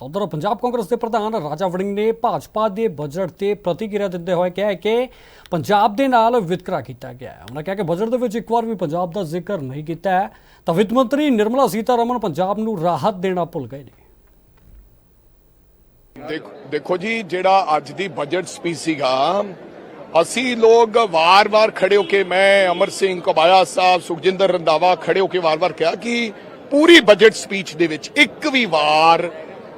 ਉਧਰ ਪੰਜਾਬ ਕਾਂਗਰਸ ਦੇ ਪ੍ਰਧਾਨ ਰਾਜਾ ਵੜਿੰਗ ਨੇ ਭਾਜਪਾ ਦੇ ਬਜਟ ਤੇ ਪ੍ਰਤੀਕਿਰਿਆ ਦਿੰਦੇ ਹੋਏ ਕਿਹਾ ਕਿ ਪੰਜਾਬ ਦੇ ਨਾਲ ਵਿਤਕਰਾ ਕੀਤਾ ਗਿਆ ਹੈ। ਉਹਨਾਂ ਕਿਹਾ ਕਿ ਬਜਟ ਦੇ ਵਿੱਚ ਇੱਕ ਵਾਰ ਵੀ ਪੰਜਾਬ ਦਾ ਜ਼ਿਕਰ ਨਹੀਂ ਕੀਤਾ ਹੈ। ਤਾਂ ਵਿੱਤ ਮੰਤਰੀ ਨਿਰਮਲਾ ਸੀਤਾਰਮਨ ਪੰਜਾਬ ਨੂੰ ਰਾਹਤ ਦੇਣਾ ਭੁੱਲ ਗਏ ਨੇ। ਦੇਖੋ ਜੀ, ਜਿਹੜਾ ਅੱਜ ਦੀ ਬਜਟ ਸਪੀਚ ਸੀਗਾ, ਅਸੀਂ ਲੋਕ ਵਾਰ-ਵਾਰ ਖੜੇ ਹੋ ਕੇ, ਮੈਂ ਅਮਰ ਸਿੰਘ, ਕਬਾਇਆ ਸਾਹਿਬ, ਸੁਖਜਿੰਦਰ ਰੰਧਾਵਾ ਖੜੇ ਹੋ ਕੇ ਵਾਰ-ਵਾਰ ਕਿਹਾ ਕਿ ਪੂਰੀ ਬਜਟ ਸਪੀਚ ਦੇ ਵਿੱਚ ਇੱਕ ਵੀ ਵਾਰ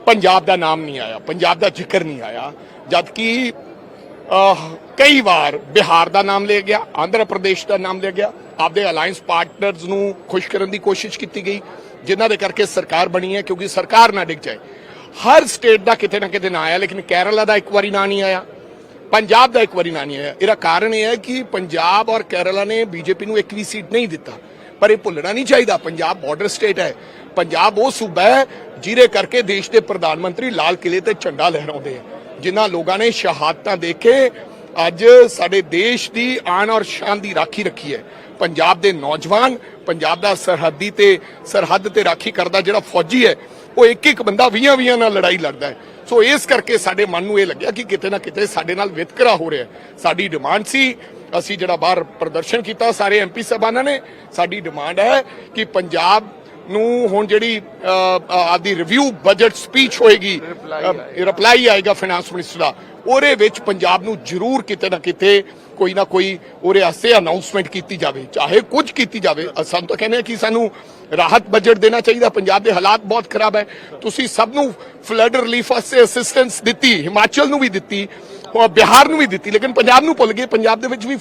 ਪੰਜਾਬ ਦਾ ਨਾਮ ਨਹੀਂ ਆਇਆ, ਪੰਜਾਬ ਦਾ ਜ਼ਿਕਰ ਨਹੀਂ ਆਇਆ ਜਦ ਕਿ ਕਈ ਵਾਰ ਬਿਹਾਰ ਦਾ ਨਾਮ ਲਿਆ ਗਿਆ, ਆਂਧਰਾ ਪ੍ਰਦੇਸ਼ ਦਾ ਨਾਮ ਲਿਆ ਗਿਆ, ਆਪਦੇ ਅਲਾਈਅੰਸ ਪਾਰਟਨਰਸ ਨੂੰ ਖੁਸ਼ ਕਰਨ ਦੀ ਕੋਸ਼ਿਸ਼ ਕੀਤੀ ਗਈ, ਜਿਨ੍ਹਾਂ ਦੇ ਕਰਕੇ ਸਰਕਾਰ ਬਣੀ ਹੈ, ਕਿਉਂਕਿ ਸਰਕਾਰ ਨਾ ਡਿੱਗ ਜਾਏ। ਹਰ ਸਟੇਟ ਦਾ ਕਿਤੇ ਨਾ ਕਿਤੇ ਨਾ ਆਇਆ, ਲੇਕਿਨ ਕੇਰਲਾ ਦਾ ਇੱਕ ਵਾਰੀ ਨਾਂ ਨਹੀਂ ਆਇਆ, ਪੰਜਾਬ ਦਾ ਇੱਕ ਵਾਰੀ ਨਾ ਨਹੀਂ ਆਇਆ। ਇਹਦਾ ਕਾਰਨ ਇਹ ਹੈ ਕਿ ਪੰਜਾਬ ਔਰ ਕੇਰਲਾ ਨੇ ਬੀਜੇਪੀ ਨੂੰ ਇੱਕ ਵੀ ਸੀਟ ਨਹੀਂ ਦਿੱਤਾ। ਪਰ ਇਹ ਭੁੱਲਣਾ ਨਹੀਂ ਚਾਹੀਦਾ। ਪੰਜਾਬ ਬਾਰਡਰ ਸਟੇਟ ਹੈ। ਪੰਜਾਬ ਉਹ ਸੂਬਾ ਹੈ ਜਿਹਦੇ ਕਰਕੇ ਦੇਸ਼ ਦੇ ਪ੍ਰਧਾਨ ਮੰਤਰੀ ਲਾਲ ਕਿਲੇ ਤੇ ਝੰਡਾ ਲਹਿਰਾਉਂਦੇ ਆ। ਜਿਨ੍ਹਾਂ ਲੋਕਾਂ ਨੇ ਸ਼ਹਾਦਤਾਂ ਦੇ ਕੇ ਅੱਜ ਸਾਡੇ ਦੇਸ਼ ਦੀ ਆਨ ਔਰ ਸ਼ਾਨ ਦੀ ਰਾਖੀ ਰੱਖੀ ਹੈ। ਪੰਜਾਬ ਦੇ ਨੌਜਵਾਨ, ਪੰਜਾਬ ਦਾ ਸਰਹੱਦੀ ਤੇ, ਸਰਹੱਦ ਤੇ ਰਾਖੀ ਕਰਦਾ ਜਿਹੜਾ ਫੌਜੀ ਹੈ ਉਹ ਇੱਕ ਇੱਕ ਬੰਦਾ 20 20 ਨਾਲ ਲੜਾਈ ਲੜਦਾ ਹੈ। ਸੋ ਇਸ ਕਰਕੇ ਸਾਡੇ ਮਨ ਨੂੰ ਇਹ ਲੱਗਿਆ ਕਿ ਕਿਤੇ ਨਾ ਕਿਤੇ ਸਾਡੇ ਨਾਲ ਵਿਤਕਰਾ ਹੋ ਰਿਹਾ ਸਾਡੀ ਡਿਮਾਂਡ ਸੀ, ਅਸੀਂ ਜਿਹੜਾ ਬਾਹਰ ਪ੍ਰਦਰਸ਼ਨ ਕੀਤਾ, ਸਾਰੇ ਐਮਪੀ ਸਾਹਿਬਾਨਾਂ ਨੇ, ਸਾਡੀ ਡਿਮਾਂਡ ਹੈ ਕਿ ਪੰਜਾਬ ਨੂੰ ਹੁਣ ਜਿਹੜੀ ਆਦੀ ਰਿਵਿਊ ਬਜਟ ਸਪੀਚ ਹੋਏਗੀ ਰਿਪਲਾਈ ਆਏਗਾ। ਫਾਈਨਾਂਸ ਮਿਨਿਸਟਰ ਦਾ। ਉਹਦੇ ਵਿੱਚ ਪੰਜਾਬ ਨੂੰ ਜ਼ਰੂਰ ਕਿਤੇ ਨਾ ਕਿਤੇ ਕੋਈ ਨਾ ਕੋਈ ਉਹਦੇ ਵਾਸਤੇ ਅਨਾਉਂਸਮੈਂਟ ਕੀਤੀ ਜਾਵੇ ਚਾਹੇ ਕੁਝ ਕੀਤੀ ਜਾਵੇ। ਅਸਾਂ ਤਾਂ ਕਹਿੰਦੇ ਹਾਂ ਕਿ ਸਾਨੂੰ ਰਾਹਤ ਬਜਟ ਦੇਣਾ ਚਾਹੀਦਾ। ਪੰਜਾਬ ਦੇ ਹਾਲਾਤ ਬਹੁਤ ਖਰਾਬ ਹੈ। ਤੁਸੀਂ ਸਭ ਨੂੰ ਫਲੱਡ ਰਿਲੀਫ ਵਾਸਤੇ ਅਸਿਸਟੈਂਸ ਦਿੱਤੀ ਹਿਮਾਚਲ ਨੂੰ ਵੀ ਦਿੱਤੀ ਬਿਹਾਰ ਨੂੰ ਵੀ ਦਿੱਤੀ ਲੇਕਿਨ ਪੰਜਾਬ ਨੂੰ ਭੁੱਲ ਗਏ। ਪੰਜਾਬ ਦੇ ਵਿੱਚ ਵੀ